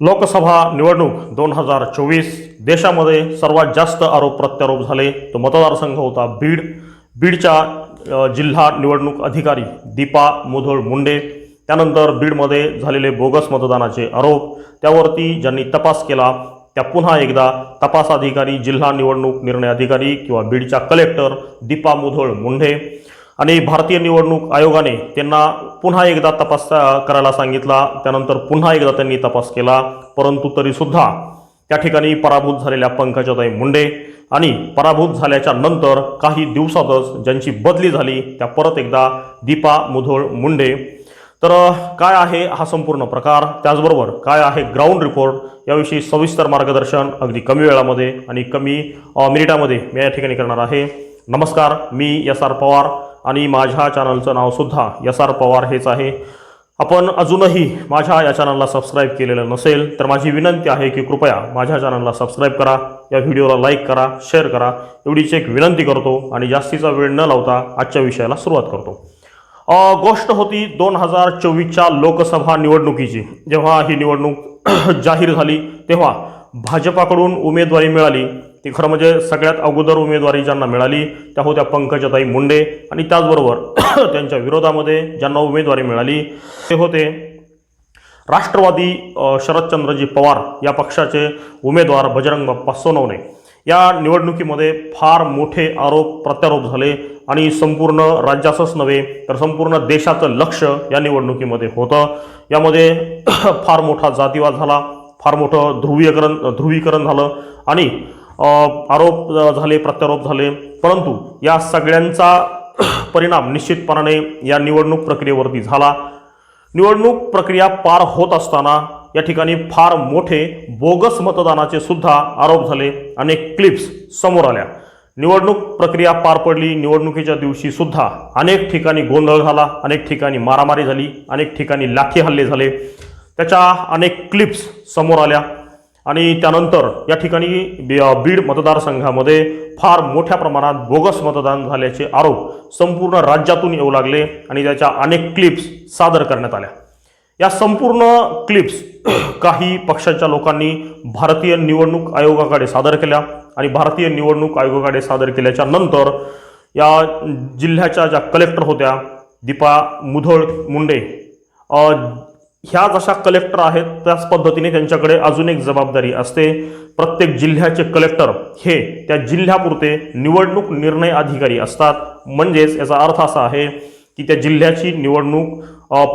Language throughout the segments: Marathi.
लोकसभा निवडणूक दोन हजार चोवीस देशामध्ये सर्वात जास्त आरोप प्रत्यारोप झाले. तो मतदारसंघ होता बीड. बीडच्या जिल्हा निवडणूक अधिकारी दीपा मुधोळ मुंडे. त्यानंतर बीडमध्ये झालेले बोगस मतदानाचे आरोप. त्यावरती ज्यांनी तपास केला त्या पुन्हा एकदा तपास अधिकारी जिल्हा निवडणूक निर्णय अधिकारी किंवा बीडच्या कलेक्टर दीपा मुधोळ मुंढे आणि भारतीय निवडणूक आयोगाने त्यांना पुन्हा एकदा तपास करायला सांगितला. त्यानंतर पुन्हा एकदा त्यांनी तपास केला. परंतु तरीसुद्धा त्या ठिकाणी पराभूत झालेल्या पंकजाताई मुंडे आणि पराभूत झाल्याच्यानंतर काही दिवसातच ज्यांची बदली झाली त्या परत एकदा दीपा मुधोळ मुंडे. तर काय आहे हा संपूर्ण प्रकार? त्याचबरोबर काय आहे ग्राउंड रिपोर्ट? याविषयी सविस्तर मार्गदर्शन अगदी कमी वेळामध्ये आणि कमी मिनिटामध्ये मी या ठिकाणी करणार आहे. नमस्कार मी एस आर पवार आणि माझ्या चॅनलचं नावसुद्धा एस आर पवार हेच आहे. आपण अजूनही माझ्या या चॅनलला सबस्क्राईब केलेलं नसेल तर माझी विनंती आहे की कृपया माझ्या चॅनलला सबस्क्राईब करा या व्हिडिओला लाईक करा शेअर करा. एवढीच एक विनंती करतो आणि जास्तीचा वेळ न लावता आजच्या विषयाला सुरुवात करतो. गोष्ट होती दोन हजार चोवीसच्या लोकसभा निवडणुकीची. जेव्हा ही निवडणूक जाहीर झाली तेव्हा भाजपाकडून उमेदवारी मिळाली. ती खरं म्हणजे सगळ्यात अगोदर उमेदवारी ज्यांना मिळाली त्या होत्या पंकजाताई मुंडे आणि त्याचबरोबर त्यांच्या विरोधामध्ये ज्यांना उमेदवारी मिळाली ते होते राष्ट्रवादी शरदचंद्रजी पवार या पक्षाचे उमेदवार बजरंग बाप्पा सोनवणे. या निवडणुकीमध्ये फार मोठे आरोप प्रत्यारोप झाले आणि संपूर्ण राज्याचंच नव्हे तर संपूर्ण देशाचं लक्ष या निवडणुकीमध्ये होतं. यामध्ये फार मोठा जातीवाद झाला फार मोठं ध्रुवीकरण ध्रुवीकरण झालं आणि आरोप झाले प्रत्यारोप झाले. परंतु या सगळ्यांचा परिणाम निश्चितपणाने या निवडणूक प्रक्रियेवरती झाला. निवडणूक प्रक्रिया पार होत असताना या ठिकाणी फार मोठे बोगस मतदानाचे सुद्धा आरोप झाले. अनेक क्लिप्स समोर आल्या. निवडणूक प्रक्रिया पार पडली. निवडणुकीच्या दिवशी सुद्धा अनेक ठिकाणी गोंधळ झाला. अनेक ठिकाणी मारामारी झाली. अनेक ठिकाणी लाठी हल्ले झाले. त्याच्या अनेक क्लिप्स समोर आल्या. आणि त्यानंतर या ठिकाणी बी- बीड मतदारसंघामध्ये फार मोठ्या प्रमाणात बोगस मतदान झाल्याचे आरोप संपूर्ण राज्यातून येऊ लागले आणि त्याच्या अनेक क्लिप्स सादर करण्यात आल्या. या संपूर्ण क्लिप्स काही पक्षाच्या लोकांनी भारतीय निवडणूक आयोगाकडे सादर केल्या आणि भारतीय निवडणूक आयोगाकडे सादर केल्याच्यानंतर या जिल्ह्याच्या ज्या कलेक्टर होत्या दीपा मुधोळ मुंडे ह्या जशा कलेक्टर आहेत त्याच पद्धतीने त्यांच्याकडे अजून एक जबाबदारी असते. प्रत्येक जिल्ह्याचे कलेक्टर हे त्या जिल्ह्यापुरते निवडणूक निर्णय अधिकारी असतात. म्हणजेच याचा अर्थ असा आहे की त्या जिल्ह्याची निवडणूक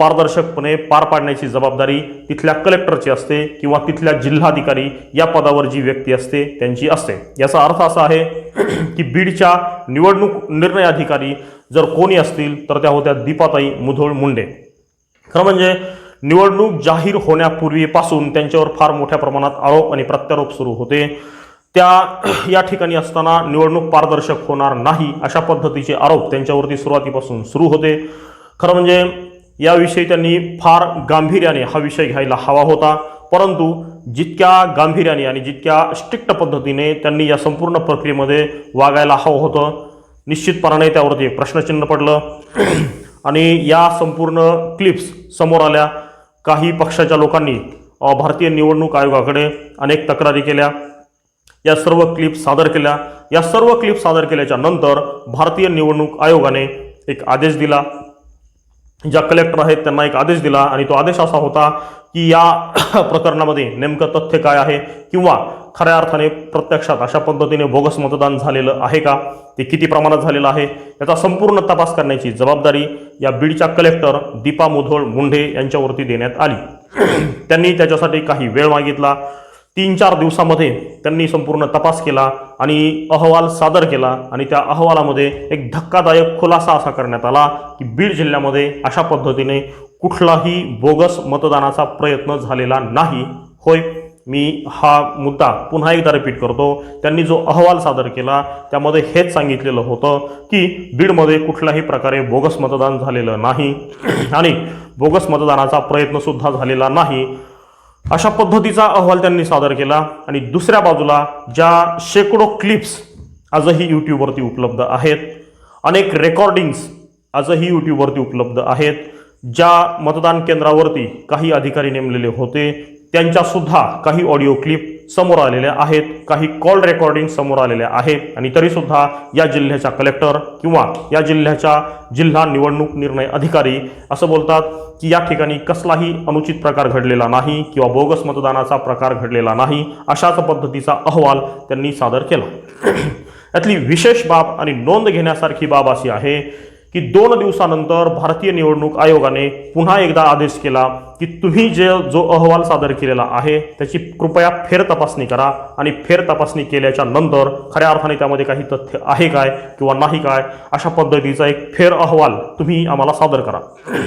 पारदर्शकपणे पार पाडण्याची जबाबदारी तिथल्या कलेक्टरची असते किंवा तिथल्या जिल्हाधिकारी या पदावर जी व्यक्ती असते त्यांची असते. याचा अर्थ असा आहे की बीडच्या निवडणूक निर्णय अधिकारी जर कोणी असतील तर त्या होत्या दीपाताई मुधोळ मुंडे. खरं म्हणजे निवडणूक जाहीर होण्यापूर्वीपासून त्यांच्यावर फार मोठ्या प्रमाणात आरोप आणि प्रत्यारोप सुरू होते. त्या या ठिकाणी असताना निवडणूक पारदर्शक होणार नाही अशा पद्धतीचे आरोप त्यांच्यावरती सुरुवातीपासून सुरू होते. खरं म्हणजे याविषयी त्यांनी फार गांभीर्याने हा विषय घ्यायला हवा होता. परंतु जितक्या गांभीर्याने आणि जितक्या स्ट्रिक्ट पद्धतीने त्यांनी या संपूर्ण प्रक्रियेमध्ये वागायला हवं होतं निश्चितपणाने त्यावरती प्रश्नचिन्ह पडलं. आणि या संपूर्ण क्लिप्स समोर आल्या. काही पक्षाच्या लोकांनी भारतीय निवडणूक आयोगाकडे अनेक तक्रारी केल्या. या सर्व क्लिप सादर केल्या. या सर्व क्लिप सादर केल्याच्यानंतर भारतीय निवडणूक आयोगाने एक आदेश दिला. ज्या कलेक्टर आहेत त्यांना एक आदेश दिला आणि तो आदेश असा होता की या प्रकरणामध्ये नेमकं तथ्य काय आहे किंवा खऱ्या अर्थाने प्रत्यक्षात अशा पद्धतीने बोगस मतदान झालेलं आहे का? ते किती प्रमाणात झालेलं आहे? याचा संपूर्ण तपास करण्याची जबाबदारी या बीडच्या कलेक्टर दीपा मुधोळ मुंढे यांच्यावरती देण्यात आली. त्यांनी त्याच्यासाठी काही वेळ मागितला. तीन चार दिवसामध्ये त्यांनी संपूर्ण तपास केला आणि अहवाल सादर केला आणि त्या अहवालामध्ये एक धक्कादायक खुलासा असा करण्यात आला की बीड जिल्ह्यामध्ये अशा पद्धतीने कुठलाही बोगस मतदानाचा प्रयत्न झालेला नाही. होय मी हा मुद्दा पुन्हा एकदा रिपीट करतो. त्यांनी जो अहवाल सादर केला त्यामध्ये हेच सांगितलेलं होतं की बीडमध्ये कुठल्याही प्रकारे बोगस मतदान झालेलं नाही आणि बोगस मतदानाचा प्रयत्नसुद्धा झालेला नाही. अशा पद्धतीचा अहवाल त्यांनी सादर केला आणि दुसऱ्या बाजूला ज्या शेकडो क्लिप्स आजही यूट्यूबवरती उपलब्ध आहेत अनेक रेकॉर्डिंग्स आजही यूट्यूबवरती उपलब्ध आहेत ज्या मतदान केंद्रावरती काही अधिकारी नेमलेले होते त्यांच्या सुद्धा काही ऑडिओ क्लिप समोर आलेल्या आहेत काही कॉल रेकॉर्डिंग समोर आलेल्या आहेत आणि तरीसुद्धा या जिल्ह्याच्या कलेक्टर किंवा या जिल्ह्याच्या जिल्हा निवडणूक निर्णय अधिकारी असं बोलतात की या ठिकाणी कसलाही अनुचित प्रकार घडलेला नाही किंवा बोगस मतदानाचा प्रकार घडलेला नाही अशाच पद्धतीचा अहवाल त्यांनी सादर केला. यातली विशेष बाब आणि नोंद घेण्यासारखी बाब अशी आहे की दोन दिवसानंतर भारतीय निवडणूक आयोगाने पुन्हा एकदा आदेश केला की तुम्ही जे जो अहवाल सादर केलेला आहे त्याची कृपया फेर तपासणी करा आणि फेर तपासणी केल्याच्यानंतर खऱ्या अर्थाने त्यामध्ये काही तथ्य आहे काय किंवा नाही काय अशा पद्धतीचा एक फेर अहवाल तुम्ही आम्हाला सादर करा.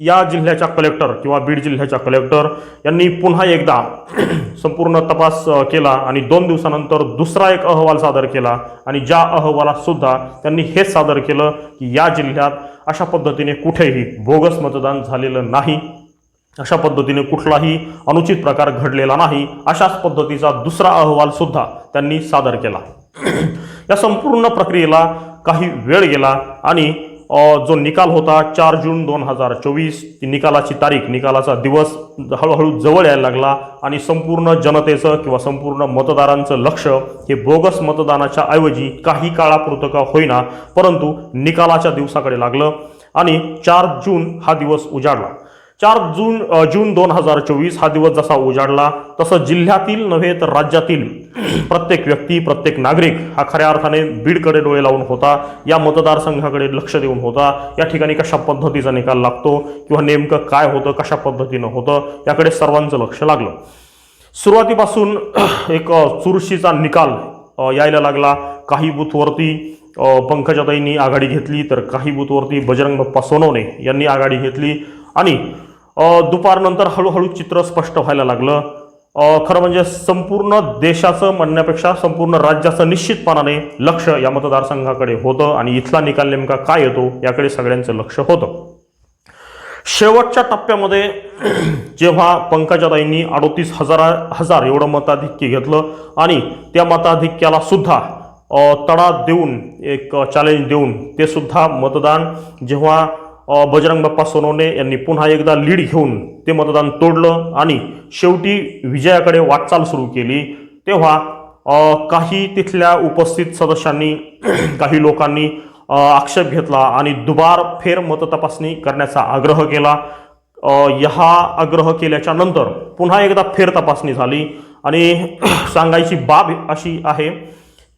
या जिल्ह्याच्या कलेक्टर किंवा बीड जिल्ह्याच्या कलेक्टर यांनी पुन्हा एकदा संपूर्ण तपास केला आणि दोन दिवसानंतर दुसरा एक अहवाल सादर केला आणि ज्या अहवालात सुद्धा त्यांनी हेच सादर केलं की या जिल्ह्यात अशा पद्धतीने कुठेही बोगस मतदान झालेलं नाही अशा पद्धतीने कुठलाही अनुचित प्रकार घडलेला नाही अशाच पद्धतीचा दुसरा अहवाल सुद्धा त्यांनी सादर केला. या संपूर्ण प्रक्रियेला काही वेळ गेला आणि जो निकाल होता चार जून दोन हजार चोवीस ती निकालाची तारीख निकालाचा दिवस हळूहळू जवळ यायला लागला आणि संपूर्ण जनतेचं किंवा संपूर्ण मतदारांचं लक्ष हे बोगस मतदानाच्या ऐवजी काही काळापुरतं का होईना परंतु निकालाच्या दिवसाकडे लागलं आणि चार जून हा दिवस उजाडला. चार जून जून दोन हजार चोवीस हा दिवस जसा उजाडला तसं जिल्ह्यातील नव्हे तर राज्यातील प्रत्येक व्यक्ती प्रत्येक नागरिक हा खऱ्या अर्थाने बीडकडे डोळे लावून होता या मतदारसंघाकडे लक्ष देऊन होता. या ठिकाणी कशा पद्धतीचा निकाल लागतो किंवा नेमकं काय होतं कशा पद्धतीनं होतं याकडे सर्वांचं लक्ष लागलं. सुरुवातीपासून एक चुरशीचा निकाल यायला लागला. काही बूथवरती पंकजाताईंनी आघाडी घेतली तर काही बूथवरती बजरंग बाप्पा सोनवणे यांनी आघाडी घेतली. आणि दुपारनंतर हळूहळू चित्र स्पष्ट व्हायला लागलं. खरं म्हणजे संपूर्ण देशाचं म्हणण्यापेक्षा संपूर्ण राज्याचं निश्चितपणाने लक्ष या मतदारसंघाकडे होतं आणि इथला निकाल नेमका काय येतो याकडे सगळ्यांचं लक्ष होतं. शेवटच्या टप्प्यामध्ये जेव्हा पंकजाताईंनी अडोतीस हजारा हजार एवढं मताधिक्य घेतलं आणि त्या मताधिक्याला सुद्धा तडा देऊन एक चॅलेंज देऊन ते सुद्धा मतदान जेव्हा बजरंग बाप्पा सोनवणे यांनी पुन्हा एकदा लीड घेऊन ते मतदान तोडलं आणि शेवटी विजयाकडे वाटचाल सुरू केली. तेव्हा काही तिथल्या उपस्थित सदस्यांनी काही लोकांनी आक्षेप घेतला आणि दुबार फेर मततपासणी करण्याचा आग्रह केला. अ, ह्या आग्रह केल्याच्यानंतर पुन्हा एकदा फेर तपासणी झाली आणि सांगायची बाब अशी आहे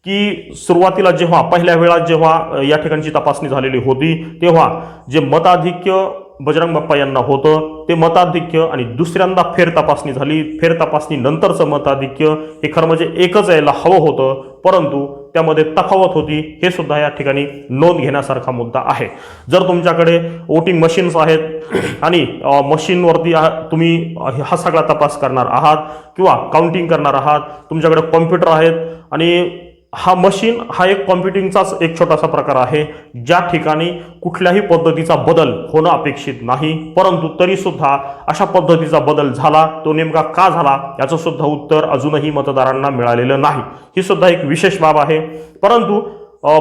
की सुरुवातीला जेव्हा पहिल्या वेळा जेव्हा या ठिकाणची तपासणी झालेली होती तेव्हा जे मताधिक्य बजरंग बाप्पा यांना होतं ते मताधिक्य आणि दुसऱ्यांदा फेर तपासणी झाली. फेर तपासणी नंतरचं मताधिक्य हे खरं म्हणजे एकच यायला हवं होतं परंतु त्यामध्ये तफावत होती हे सुद्धा या ठिकाणी नोंद घेण्यासारखा मुद्दा आहे. जर तुमच्याकडे वोटिंग मशीन्स आहेत आणि मशीनवरती आ- तुम्ही हा सगळा तपास करणार आहात किंवा काउंटिंग करणार आहात तुमच्याकडे कॉम्प्युटर आहेत आणि हा मशीन हा एक कॉम्प्युटिंगचाच एक छोटासा प्रकार आहे. ज्या ठिकाणी कुठल्याही पद्धतीचा बदल होणं अपेक्षित नाही. परंतु तरीसुद्धा अशा पद्धतीचा बदल झाला तो नेमका का झाला याचं सुद्धा उत्तर अजूनही मतदारांना मिळालेलं नाही. ही सुद्धा एक विशेष बाब आहे. परंतु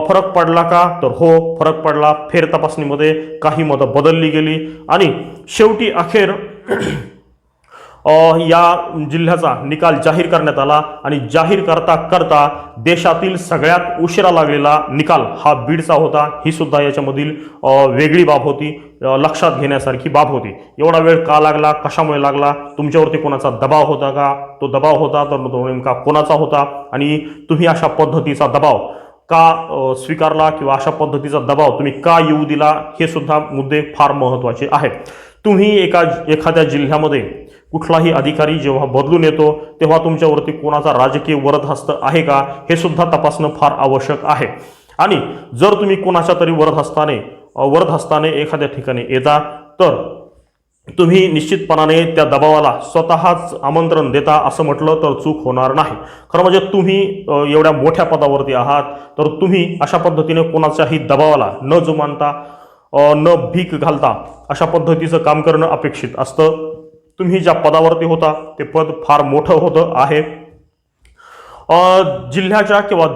फरक पडला का? तर हो फरक पडला. फेर तपासणीमध्ये काही मतं बदलली गेली. आणि शेवटी अखेर या जिल्ह्याचा निकाल जाहीर करण्यात आला आणि जाहीर करता करता देशातील सगळ्यात उशिरा लागलेला निकाल हा बीडचा होता. ही सुद्धा याच्यामधील वेगळी बाब होती. लक्षात घेण्यासारखी बाब होती. एवढा वेळ का लागला? कशामुळे लागला? तुमच्यावरती कोणाचा दबाव होता का? तो दबाव होता तर तो नेमका कोणाचा होता? आणि तुम्ही अशा पद्धतीचा दबाव का स्वीकारला किंवा अशा पद्धतीचा दबाव तुम्ही का येऊ दिला? हे सुद्धा मुद्दे फार महत्त्वाचे आहेत. तुम्ही एका एखाद्या जिल्ह्यामध्ये कुठलाही अधिकारी जेव्हा बदलून येतो तेव्हा तुमच्यावरती कोणाचा राजकीय वरदहस्त आहे का हे सुद्धा तपासणं फार आवश्यक आहे. आणि जर तुम्ही कोणाच्या तरी वरदहस्ताने वरदहस्ताने एखाद्या ठिकाणी येता तर तुम्ही निश्चितपणाने त्या दबावाला स्वतःच आमंत्रण देता असं म्हटलं तर चूक होणार नाही. खरं म्हणजे तुम्ही एवढ्या मोठ्या पदावरती आहात तर तुम्ही अशा पद्धतीने कोणाच्याही दबावाला न जुमानता न भीक घालता अशा पद्धतीचं काम करणं अपेक्षित असतं. तुम्ही ज्या पदावरती होता ते पद फार मोठं होतं आहे. जिल्ह्याच्या किंवा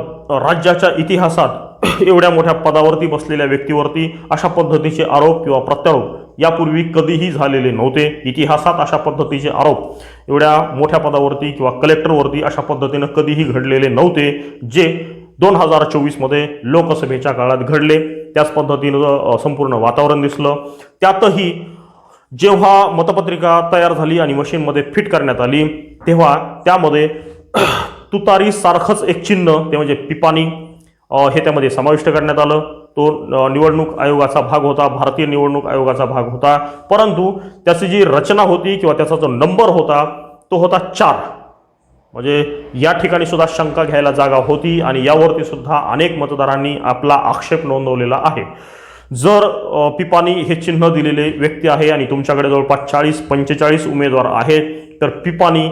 राज्याच्या इतिहासात एवढ्या मोठ्या पदावरती बसलेल्या व्यक्तीवरती अशा पद्धतीचे आरोप किंवा प्रत्यारोप यापूर्वी कधीही झालेले नव्हते. इतिहासात अशा पद्धतीचे आरोप एवढ्या मोठ्या पदावरती किंवा कलेक्टरवरती अशा पद्धतीनं कधीही घडलेले नव्हते जे दोन हजार चोवीसमध्ये लोकसभेच्या काळात घडले. त्याच पद्धतीनं संपूर्ण वातावरण दिसलं. त्यातही जेव्हा मतपत्रिका तयार झाली आणि मशीनमध्ये फिट करण्यात आली तेव्हा त्यामध्ये तुतारीसारखंच एक चिन्ह ते म्हणजे पिपाणी हे त्यामध्ये समाविष्ट करण्यात आलं. तो निवडणूक आयोगाचा भाग होता भारतीय निवडणूक आयोगाचा भाग होता. परंतु त्याची जी रचना होती किंवा त्याचा जो नंबर होता तो होता चार. म्हणजे या ठिकाणी सुद्धा शंका घ्यायला जागा होती आणि यावरती सुद्धा अनेक मतदारांनी आपला आक्षेप नोंदवलेला आहे. जर पिपानी हे चिन्ह दिलेले व्यक्ती आहे आणि तुमच्याकडे जवळपास चाळीस पंचेचाळीस उमेदवार आहेत तर पिपाणी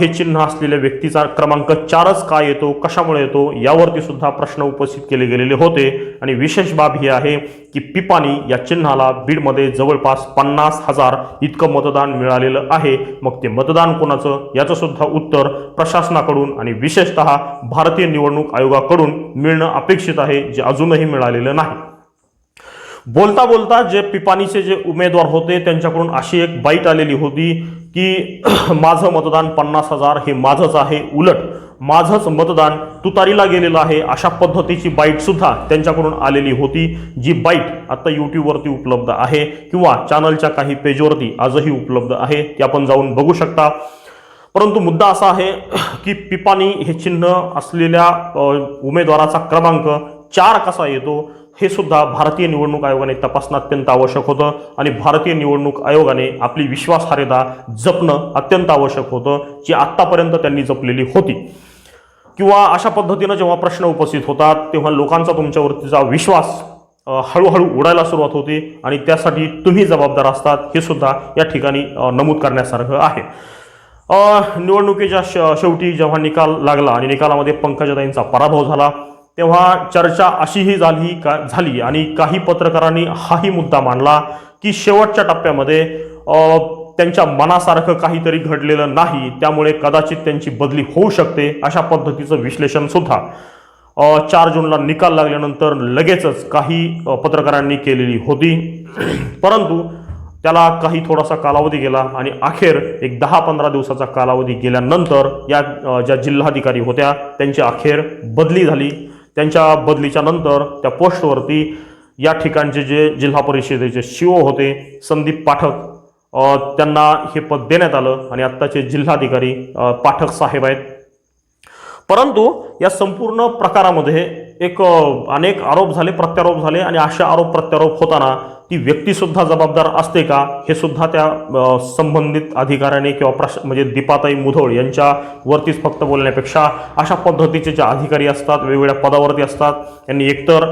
हे चिन्ह असलेल्या व्यक्तीचा क्रमांक चारच का येतो कशामुळे येतो यावरती सुद्धा प्रश्न उपस्थित केले गेलेले होते. आणि विशेष बाब ही आहे की पिपाणी या चिन्हाला बीडमध्ये जवळपास पन्नास हजार इतकं मतदान मिळालेलं आहे. मग ते मतदान कोणाचं? याचं सुद्धा उत्तर प्रशासनाकडून आणि विशेषतः भारतीय निवडणूक आयोगाकडून मिळणं अपेक्षित आहे जे अजूनही मिळालेलं नाही. बोलता बोलता जे पिपाणीचे जे उमेदवार होते त्यांच्याकडून अशी एक बाईट आलेली होती की माझं मतदान पन्नास हजार हे माझंच आहे उलट माझंच मतदान तुतारीला गेलेलं आहे अशा पद्धतीची बाईटसुद्धा त्यांच्याकडून आलेली होती जी बाईट आत्ता यूट्यूबवरती उपलब्ध आहे किंवा चॅनलच्या काही पेजवरती आजही उपलब्ध आहे ती आपण जाऊन बघू शकता. परंतु मुद्दा असा आहे की पिपाणी हे चिन्ह असलेल्या उमेदवाराचा क्रमांक चार कसा येतो हे सुद्धा भारतीय निवडणूक आयोगाने तपासणं अत्यंत आवश्यक होतं आणि भारतीय निवडणूक आयोगाने आपली विश्वासार्हता जपणं अत्यंत आवश्यक होतं जी आत्तापर्यंत त्यांनी जपलेली होती. किंवा अशा पद्धतीनं जेव्हा प्रश्न उपस्थित होतात तेव्हा लोकांचा तुमच्यावरतीचा विश्वास हळूहळू उडायला सुरुवात होते आणि त्यासाठी तुम्ही जबाबदार असतात हे सुद्धा या ठिकाणी नमूद करण्यासारखं आहे. निवडणुकीच्या श शेवटी जेव्हा निकाल लागला आणि निकालामध्ये पंकजाताईंचा पराभव झाला तेव्हा चर्चा अशीही झाली का झाली आणि काही पत्रकारांनी हाही मुद्दा मांडला की शेवटच्या टप्प्यामध्ये त्यांच्या मनासारखं काहीतरी घडलेलं नाही त्यामुळे कदाचित त्यांची बदली होऊ शकते अशा पद्धतीचं विश्लेषण सुद्धा. चार जूनला निकाल लागल्यानंतर लगेचच काही पत्रकारांनी केलेली होती. परंतु त्याला काही थोडासा कालावधी गेला आणि अखेर एक दहा पंधरा दिवसाचा कालावधी गेल्यानंतर या ज्या जिल्हाधिकारी होत्या त्यांची अखेर बदली झाली. त्यांच्या बदलीच्या नंतर त्या पोस्टवरती या ठिकाणचे जे जिल्हा परिषदेचे शिओ होते संदीप पाठक त्यांना हे पद देण्यात आलं आणि आत्ताचे जिल्हाधिकारी पाठक साहेब आहेत. परंतु या संपूर्ण प्रकारामध्ये एक अनेक आरोप झाले प्रत्यारोप झाले आणि अशा आरोप प्रत्यारोप होताना ती व्यक्तीसुद्धा जबाबदार असते का? हे सुद्धा त्या संबंधित अधिकाऱ्याने किंवा प्रश म्हणजे दीपाताई मुधोळ यांच्या वरतीच फक्त बोलण्यापेक्षा अशा पद्धतीचे जे अधिकारी असतात वेगवेगळ्या पदावरती असतात यांनी एकतर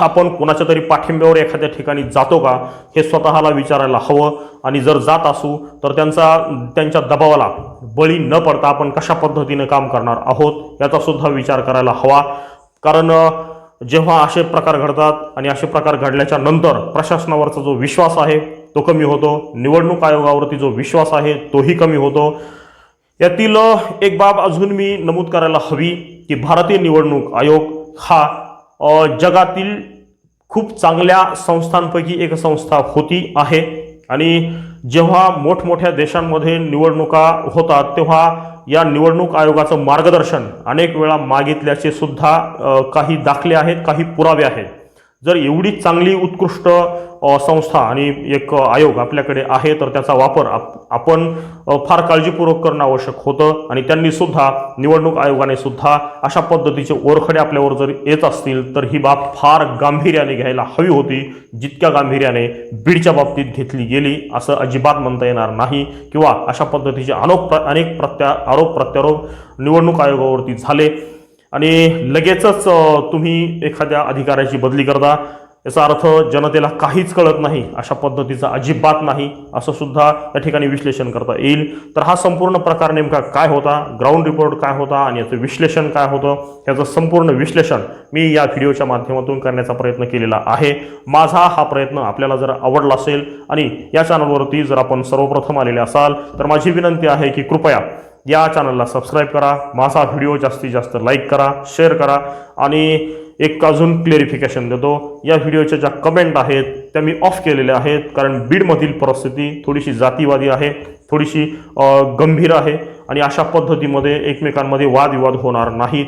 आपण कोणाच्या तरी पाठिंब्यावर एखाद्या ठिकाणी जातो का? हे स्वतःला विचारायला हवं आणि जर जात असू तर त्यांचा त्यांच्या दबावाला बळी न पडता आपण कशा पद्धतीनं काम करणार आहोत याचासुद्धा विचार करायला हवा. कारण जेव्हा असे प्रकार घडतात आणि असे प्रकार घडल्याच्या नंतर प्रशासनावरचा जो विश्वास आहे तो कमी होतो. निवडणूक आयोगावरती जो विश्वास आहे तोही कमी होतो. यातील एक बाब अजून मी नमूद करायला हवी की भारतीय निवडणूक आयोग हा जगातील खूप चांगल्या संस्थांपैकी एक संस्था होती आहे. आणि जेव्हा मोठमोठ्या देशांमध्ये निवडणुका होतात तेव्हा या निवडणूक आयोगाचं मार्गदर्शन अनेक वेळा मागितल्याचे सुद्धा काही दाखले आहेत काही पुरावे आहेत. जर एवढी चांगली उत्कृष्ट संस्था आणि एक आयोग आपल्याकडे आहे तर त्याचा वापर आप आपण फार काळजीपूर्वक करणं आवश्यक होतं. आणि त्यांनी सुद्धा निवडणूक आयोगाने सुद्धा अशा पद्धतीचे ओरखडे आपल्यावर जर येत असतील तर ही बाब फार गांभीर्याने घ्यायला हवी होती. जितक्या गांभीर्याने बीडच्या बाबतीत घेतली गेली असं अजिबात म्हणता येणार नाही. किंवा अशा पद्धतीचे अनोक अनेक प्रत्या आरोप प्रत्यारोप निवडणूक आयोगावरती झाले. आणि लगेचच तुम्ही एखाद्या अधिकाऱ्याची बदली करता. याचा अर्थ जनतेला काहीच कळत नाही अशा पद्धतीचा अजिबात नाही असं सुद्धा या ठिकाणी विश्लेषण करता येईल. तर हा संपूर्ण प्रकार नेमका काय होता? ग्राउंड रिपोर्ट काय होता? आणि याचं विश्लेषण काय होतं? याचं संपूर्ण विश्लेषण मी या व्हिडिओच्या माध्यमातून करण्याचा प्रयत्न केलेला आहे. माझा हा प्रयत्न आपल्याला जर आवडला असेल आणि या चॅनलवरती जर आपण सर्वप्रथम आलेले असाल तर माझी विनंती आहे की कृपया या चॅनलला सबस्क्राईब करा. माझा व्हिडिओ जास्तीत जास्त लाईक करा शेअर करा आणि एक अजून क्लेरिफिकेशन देतो. या व्हिडिओच्या ज्या कमेंट आहेत त्या मी ऑफ केलेल्या आहेत. कारण बीडमधील परिस्थिती थोडीशी जातीवादी आहे थोडीशी गंभीर आहे आणि अशा पद्धतीमध्ये एकमेकांमध्ये वादविवाद होणार नाहीत.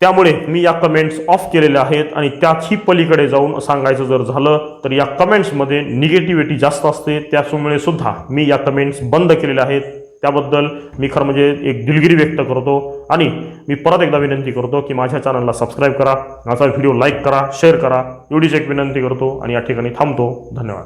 त्यामुळे मी या कमेंट्स ऑफ केलेल्या आहेत आणि त्याची पलीकडे जाऊन सांगायचं जर झालं तर या कमेंट्समध्ये निगेटिव्हिटी जास्त असते. त्यामुळे सुद्धा मी या कमेंट्स बंद केलेल्या आहेत. त्याबद्दल मी खरं म्हणजे एक दिलगिरी व्यक्त करतो आणि मी परत एकदा विनंती करतो की माझ्या चॅनलला सबस्क्राईब करा माझा व्हिडिओ लाईक करा शेअर करा. एवढीच एक विनंती करतो आणि या ठिकाणी थांबतो. धन्यवाद.